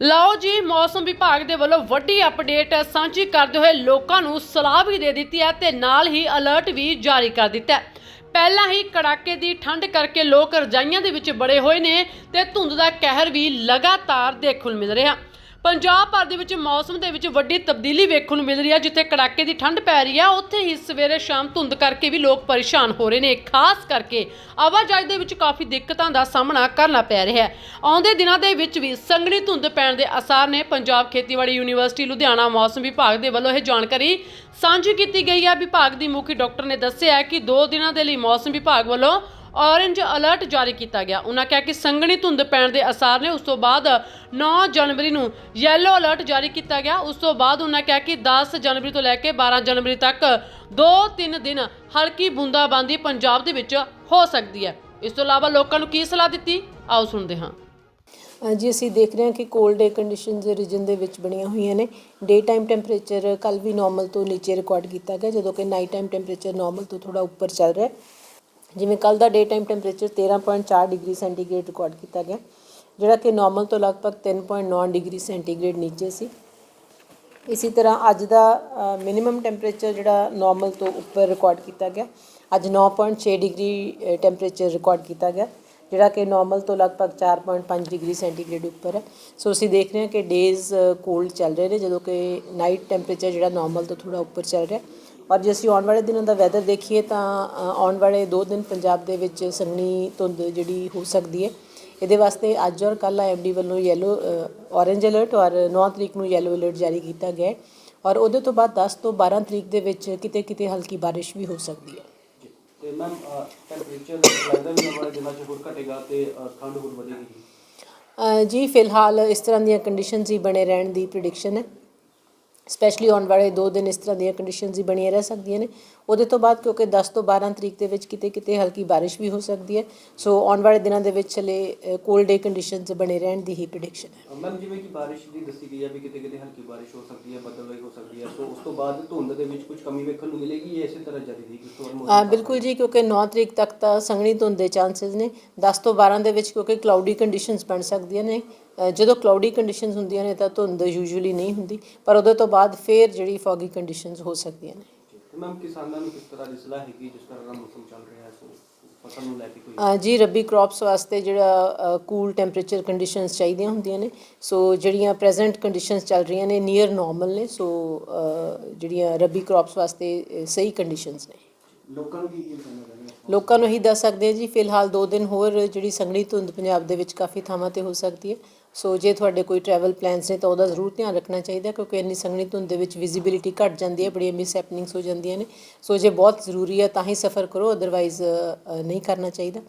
ਲਓ ਜੀ, ਮੌਸਮ ਵਿਭਾਗ ਦੇ ਵੱਲੋਂ ਵੱਡੀ ਅਪਡੇਟ ਸਾਂਝੀ ਕਰਦੇ ਹੋਏ ਲੋਕਾਂ ਨੂੰ ਸਲਾਹ ਵੀ ਦੇ ਦਿੱਤੀ ਹੈ ਤੇ ਨਾਲ ਹੀ ਅਲਰਟ ਵੀ ਜਾਰੀ ਕਰ ਦਿੱਤਾ ਹੈ। ਪਹਿਲਾਂ ਹੀ ਕੜਾਕੇ ਦੀ ਠੰਡ ਕਰਕੇ ਲੋਕ ਰਜਾਈਆਂ ਦੇ ਵਿੱਚ ਬੜੇ ਹੋਏ ਨੇ ਤੇ ਧੁੰਦ ਦਾ ਕਹਿਰ ਵੀ ਲਗਾਤਾਰ ਦੇਖਣ ਨੂੰ ਮਿਲ ਰਿਹਾ। ਪੰਜਾਬ ਭਰ ਦੇ ਵਿੱਚ ਮੌਸਮ ਦੇ ਵਿੱਚ ਵੱਡੀ ਤਬਦੀਲੀ ਵੇਖਣ ਨੂੰ ਮਿਲ ਰਹੀ ਹੈ ਜਿੱਥੇ ਕੜਾਕੇ ਦੀ ਠੰਡ ਪੈ ਰਹੀ ਹੈ ਉੱਥੇ ਹੀ ਸਵੇਰੇ ਸ਼ਾਮ ਧੁੰਦ ਕਰਕੇ ਵੀ ਲੋਕ ਪਰੇਸ਼ਾਨ ਹੋ ਰਹੇ ਨੇ। ਖਾਸ ਕਰਕੇ ਆਵਾਜਾਈ ਦੇ ਵਿੱਚ ਕਾਫੀ ਦਿੱਕਤਾਂ ਦਾ ਸਾਹਮਣਾ ਕਰਨਾ ਪੈ ਰਿਹਾ ਹੈ। ਆਉਂਦੇ ਦਿਨਾਂ ਦੇ ਵਿੱਚ ਵੀ ਸੰਘਣੀ ਧੁੰਦ ਪੈਣ ਦੇ ਅਸਾਰ ਨੇ। ਪੰਜਾਬ ਖੇਤੀਬਾੜੀ ਯੂਨੀਵਰਸਿਟੀ ਲੁਧਿਆਣਾ ਮੌਸਮ ਵਿਭਾਗ ਦੇ ਵੱਲੋਂ ਇਹ ਜਾਣਕਾਰੀ ਸਾਂਝੀ ਕੀਤੀ ਗਈ ਹੈ ਵਿਭਾਗ ਦੀ ਮੁਖੀ ਡਾਕਟਰ ਨੇ ਦੱਸਿਆ ਕਿ 2 ਦਿਨਾਂ ਦੇ ਲਈ ਮੌਸਮ ਵਿਭਾਗ ਵੱਲੋਂ ਔਰੇਂਜ ਅਲਰਟ ਜਾਰੀ ਕੀਤਾ ਗਿਆ। ਉਹਨਾਂ ਕਿਹਾ ਕਿ ਸੰਘਣੀ ਧੁੰਦ ਪੈਣ ਦੇ ਅਸਾਰ ਨੇ, ਉਸ ਤੋਂ ਬਾਅਦ 9 ਜਨਵਰੀ ਨੂੰ ਯੈਲੋ ਅਲਰਟ ਜਾਰੀ ਕੀਤਾ ਗਿਆ। ਉਸ ਤੋਂ ਬਾਅਦ ਉਹਨਾਂ ਕਿਹਾ ਕਿ 10 ਜਨਵਰੀ ਤੋਂ ਲੈ ਕੇ 12 ਜਨਵਰੀ ਤੱਕ 2-3 ਦਿਨ ਹਲਕੀ ਬੂੰਦਾਬਾਂਦੀ ਪੰਜਾਬ ਦੇ ਵਿੱਚ ਹੋ ਸਕਦੀ ਹੈ। ਇਸ ਤੋਂ ਇਲਾਵਾ ਲੋਕਾਂ ਨੂੰ ਕੀ ਸਲਾਹ ਦਿੱਤੀ? ਆਓ ਸੁਣਦੇ ਹਾਂ। ਜੀ ਅਸੀਂ ਦੇਖ ਰਹੇ ਹਾਂ ਕਿ ਕੋਲਡ ਡੇ ਕੰਡੀਸ਼ਨਸ ਰੀਜਨ ਦੇ ਵਿੱਚ ਬਣੀਆਂ ਹੋਈਆਂ ਨੇ। ਡੇ ਟਾਈਮ ਟੈਂਪਰੇਚਰ ਕੱਲ ਵੀ ਨਾਰਮਲ ਤੋਂ ਨੀਚੇ ਰਿਕਾਰਡ ਕੀਤਾ ਗਿਆ, ਜਦੋਂ ਕਿ ਨਾਈਟ ਟਾਈਮ ਟੈਂਪਰੇਚਰ ਨਾਰਮਲ ਤੋਂ ਥੋੜਾ ਉੱਪਰ ਚੱਲ ਰਿਹਾ ਹੈ। ਜਿਵੇਂ ਕੱਲ ਦਾ day time temperature 13.4 degree centigrade record ਕੀਤਾ ਗਿਆ, ਜਿਹੜਾ ਕਿ ਨਾਰਮਲ ਤੋਂ ਲਗਭਗ 3.9 ਡਿਗਰੀ ਸੈਂਟੀਗ੍ਰੇਡ ਨੀਚੇ ਸੀ। ਇਸੇ ਤਰ੍ਹਾਂ ਅੱਜ ਦਾ ਮਿਨੀਮਮ ਟੈਂਪਰੇਚਰ ਜਿਹੜਾ ਨਾਰਮਲ ਤੋਂ ਉੱਪਰ ਰਿਕਾਰਡ ਕੀਤਾ ਗਿਆ, ਅੱਜ 9.6 ਡਿਗਰੀ ਟੈਂਪਰੇਚਰ ਰਿਕਾਰਡ ਕੀਤਾ ਗਿਆ, ਜਿਹੜਾ ਕਿ ਨਾਰਮਲ ਤੋਂ ਲਗਭਗ 4.5 ਡਿਗਰੀ ਸੈਂਟੀਗ੍ਰੇਡ ਉੱਪਰ ਹੈ। ਸੋ ਅਸੀਂ ਦੇਖ ਰਹੇ ਹਾਂ ਕਿ ਡੇਜ਼ ਕੋਲਡ ਚੱਲ ਰਹੇ ਨੇ, ਜਦੋਂ ਕਿ ਨਾਈਟ ਟੈਂਪਰੇਚਰ ਜਿਹੜਾ ਨਾਰਮਲ ਤੋਂ ਥੋੜਾ ਉੱਪਰ ਚੱਲ ਰਿਹਾ। ਔਰ ਜੇ ਅਸੀਂ ਆਉਣ ਵਾਲੇ ਦਿਨਾਂ ਦਾ ਵੈਦਰ ਦੇਖੀਏ ਤਾਂ ਆਉਣ ਵਾਲੇ 2 ਦਿਨ ਪੰਜਾਬ ਦੇ ਵਿੱਚ ਸੰਘਣੀ ਧੁੰਦ ਜਿਹੜੀ ਹੋ ਸਕਦੀ ਹੈ। ਇਹਦੇ ਵਾਸਤੇ ਅੱਜ ਔਰ ਕੱਲ ਆਈਐਮਡੀ ਵੱਲੋਂ ਯੈਲੋ ਔਰੇਂਜ ਅਲਰਟ ਔਰ 9 ਤਰੀਕ ਨੂੰ ਯੈਲੋ ਅਲਰਟ ਜਾਰੀ ਕੀਤਾ ਗਿਆ ਔਰ ਉਹਦੇ ਤੋਂ ਬਾਅਦ 10 ਤੋਂ 12 ਤਰੀਕ ਦੇ ਵਿੱਚ ਕਿਤੇ ਕਿਤੇ ਹਲਕੀ ਬਾਰਿਸ਼ ਵੀ ਹੋ ਸਕਦੀ ਹੈ। ਤੇ ਮੈਮ ਟੈਂਪਰੇਚਰ ਲੱਗਦਾ ਵੀ ਆਉਣ ਵਾਲੇ ਦਿਨਾਂ 'ਚ ਹੋਰ ਘਟੇਗਾ ਤੇ ਅ, ਠੰਡ ਹੋਰ ਵਧੇਗੀ? ਅ, ਜੀ ਫਿਲਹਾਲ ਇਸ ਤਰ੍ਹਾਂ ਦੀਆਂ ਕੰਡੀਸ਼ਨਸ ਹੀ ਬਣੇ ਰਹਿਣ ਦੀ ਪ੍ਰੈਡਿਕਸ਼ਨ ਹੈ। ਸਪੈਸ਼ਲੀ ਆਉਣ ਵਾਲੇ 2 ਦਿਨ ਇਸ ਤਰ੍ਹਾਂ ਦੀਆਂ ਕੰਡੀਸ਼ਨਸ ਹੀ ਬਣੀਆਂ ਰਹਿ ਸਕਦੀਆਂ ਨੇ। ਉਹਦੇ ਤੋਂ ਬਾਅਦ ਕਿਉਂਕਿ 10 ਤੋਂ 12 ਤਰੀਕ ਦੇ ਵਿੱਚ ਕਿਤੇ ਕਿਤੇ ਹਲਕੀ ਬਾਰਿਸ਼ ਵੀ ਹੋ ਸਕਦੀ ਹੈ। ਸੋ ਆਉਣ ਵਾਲੇ ਦਿਨਾਂ ਦੇ ਵਿੱਚ ਚਲੇ ਕੋਲਡ ਡੇ ਕੰਡੀਸ਼ਨਸ ਬਣੇ ਰਹਿਣ ਦੀ ਹੀ ਪ੍ਰੈਡਿਕਸ਼ਨ ਹੈ। ਮੈਮ ਜਿਵੇਂ ਕਿ ਬਾਰਿਸ਼ ਦੀ ਦੱਸੀ ਗਈ ਹੈ ਵੀ ਕਿਤੇ ਕਿਤੇ ਹਲਕੀ ਬਾਰਿਸ਼ ਹੋ ਸਕਦੀ ਹੈ ਬੱਦਲਵਾਈ ਹੋ ਸਕਦੀ ਹੈ ਸੋ ਉਸ ਤੋਂ ਬਾਅਦ ਧੁੰਦ ਦੇ ਵਿੱਚ ਕੁਝ ਕਮੀ ਵੇਖਣ ਨੂੰ ਮਿਲੇਗੀ ਇਸੇ ਤਰ੍ਹਾਂ ਜਾਰੀ ਰਹੇਗੀ? ਉਸ ਤੋਂ ਬਾਅਦ ਬਿਲਕੁਲ ਜੀ ਕਿਉਂਕਿ 9 ਤਰੀਕ ਤੱਕ ਤਾਂ ਸੰਘਣੀ ਧੁੰਦ ਦੇ ਚਾਂਸਸ ਨੇ। 10 ਤੋਂ 12 ਦੇ ਵਿੱਚ ਕਿਉਂਕਿ ਕਲਾਉਡੀ ਕੰਡੀਸ਼ਨਸ ਬਣ ਸਕਦੀਆਂ ਨੇ। ਜਦੋਂ ਕਲਾਉਡੀ ਕੰਡੀਸ਼ਨਸ ਹੁੰਦੀਆਂ ਨੇ ਤਾਂ ਧੁੰਦ ਯੂਜੂਅਲੀ ਨਹੀਂ ਹੁੰਦੀ ਪਰ ਉਹਦੇ ਤੋਂ ਬਾਅਦ ਫੇਰ ਜਿਹੜੀ ਫੌਗੀ ਕੰਡੀਸ਼ਨਸ ਹੋ ਸਕਦੀਆਂ ਨੇ। ਮੈਮ ਕਿਸਾਨਾਂ ਨੂੰ ਕਿਸ ਤਰ੍ਹਾਂ ਦੀ ਸਲਾਹ ਹੈਗੀ ਜਿਸ ਤਰ੍ਹਾਂ ਦਾ ਮੌਸਮ ਚੱਲ ਰਿਹਾ ਹੈ ਸੋ ਫਸਲ ਨੂੰ ਲੈ ਕੇ ਕੋਈ ਅ, ਜੀ ਰੱਬੀ ਕ੍ਰੌਪਸ ਵਾਸਤੇ ਜਿਹੜਾ ਕੂਲ ਟੈਂਪਰੇਚਰ ਕੰਡੀਸ਼ਨਸ ਚਾਹੀਦੀਆਂ ਹੁੰਦੀਆਂ ਨੇ। ਸੋ ਜਿਹੜੀਆਂ ਪ੍ਰੈਜ਼ੈਂਟ ਕੰਡੀਸ਼ਨਸ ਚੱਲ ਰਹੀਆਂ ਨੇ ਨੀਅਰ ਨਾਰਮਲ ਨੇ ਸੋ ਜਿਹੜੀਆਂ ਰੱਬੀ ਕ੍ਰੌਪਸ ਵਾਸਤੇ ਸਹੀ ਕੰਡੀਸ਼ਨਸ ਨੇ। ਲੋਕਾਂ ਨੂੰ ਕੀ ਕੀ ਲੋਕਾਂ ਨੂੰ ਹੀ ਦੱਸ ਸਕਦੇ ਹਾਂ ਜੀ ਫਿਲਹਾਲ 2 ਦਿਨ ਹੋਰ ਜਿਹੜੀ ਸੰਘਣੀ ਧੁੰਦ ਪੰਜਾਬ ਦੇ ਵਿੱਚ ਕਾਫੀ ਥਾਵਾਂ ਤੇ ਹੋ ਸਕਦੀ ਹੈ। ਸੋ ਜੇ ਤੁਹਾਡੇ ਕੋਈ ਟਰੈਵਲ ਪਲਾਨਸ ਨੇ ਤਾਂ ਉਹਦਾ ਜ਼ਰੂਰ ਧਿਆਨ ਰੱਖਣਾ ਚਾਹੀਦਾ ਕਿਉਂਕਿ ਇੰਨੀ ਸੰਘਣੀ ਧੁੰਦ ਦੇ ਵਿੱਚ ਵਿਜ਼ਿਬਿਲਿਟੀ ਘਟ ਜਾਂਦੀ ਹੈ ਬੜੀਆਂ ਮਿਸ ਹੈਪਨਿੰਗਸ ਹੋ ਜਾਂਦੀਆਂ ਨੇ। ਸੋ ਜੇ ਬਹੁਤ ਜ਼ਰੂਰੀ ਹੈ ਤਾਂ ਹੀ ਸਫ਼ਰ ਕਰੋ ਅਦਰਵਾਈਜ਼ ਨਹੀਂ ਕਰਨਾ ਚਾਹੀਦਾ।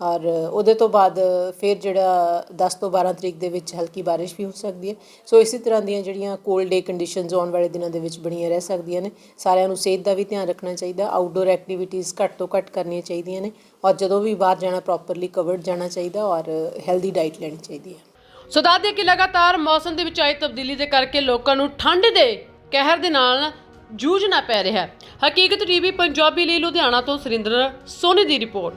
ਔਰ ਉਹਦੇ ਤੋਂ ਬਾਅਦ ਫਿਰ ਜਿਹੜਾ 10 ਤੋਂ 12 ਤਰੀਕ ਦੇ ਵਿੱਚ ਹਲਕੀ ਬਾਰਿਸ਼ ਵੀ ਹੋ ਸਕਦੀ ਹੈ। ਸੋ ਇਸੇ ਤਰ੍ਹਾਂ ਦੀਆਂ ਜਿਹੜੀਆਂ ਕੋਲਡ ਡੇ ਕੰਡੀਸ਼ਨਸ ਆਉਣ ਵਾਲੇ ਦਿਨਾਂ ਦੇ ਵਿੱਚ ਬਣੀਆਂ ਰਹਿ ਸਕਦੀਆਂ ਨੇ। ਸਾਰਿਆਂ ਨੂੰ ਸਿਹਤ ਦਾ ਵੀ ਧਿਆਨ ਰੱਖਣਾ ਚਾਹੀਦਾ ਆਊਟਡੋਰ ਐਕਟੀਵਿਟੀਜ਼ ਘੱਟ ਤੋਂ ਘੱਟ ਕਰਨੀਆਂ ਚਾਹੀਦੀਆਂ ਨੇ। ਔਰ ਜਦੋਂ ਵੀ ਬਾਹਰ ਜਾਣਾ ਪ੍ਰੋਪਰਲੀ ਕਵਰਡ ਜਾਣਾ ਚਾਹੀਦਾ ਔਰ ਹੈਲਦੀ ਡਾਈਟ ਲੈਣੀ ਚਾਹੀਦੀ ਹੈ। ਸੋ ਦੱਸਦੇ ਕਿ ਲਗਾਤਾਰ ਮੌਸਮ ਦੇ ਵਿੱਚ ਆਈ ਤਬਦੀਲੀ ਦੇ ਕਰਕੇ ਲੋਕਾਂ ਨੂੰ ਠੰਡ ਦੇ ਕਹਿਰ ਦੇ ਨਾਲ ਜੂਝਣਾ ਪੈ ਰਿਹਾ। ਹੈ ਹਕੀਕਤ ਟੀਵੀ, ਪੰਜਾਬੀ ਲਈ ਲੁਧਿਆਣਾ ਤੋਂ ਸੁਰਿੰਦਰ ਸੋਨੀ ਦੀ ਰਿਪੋਰਟ।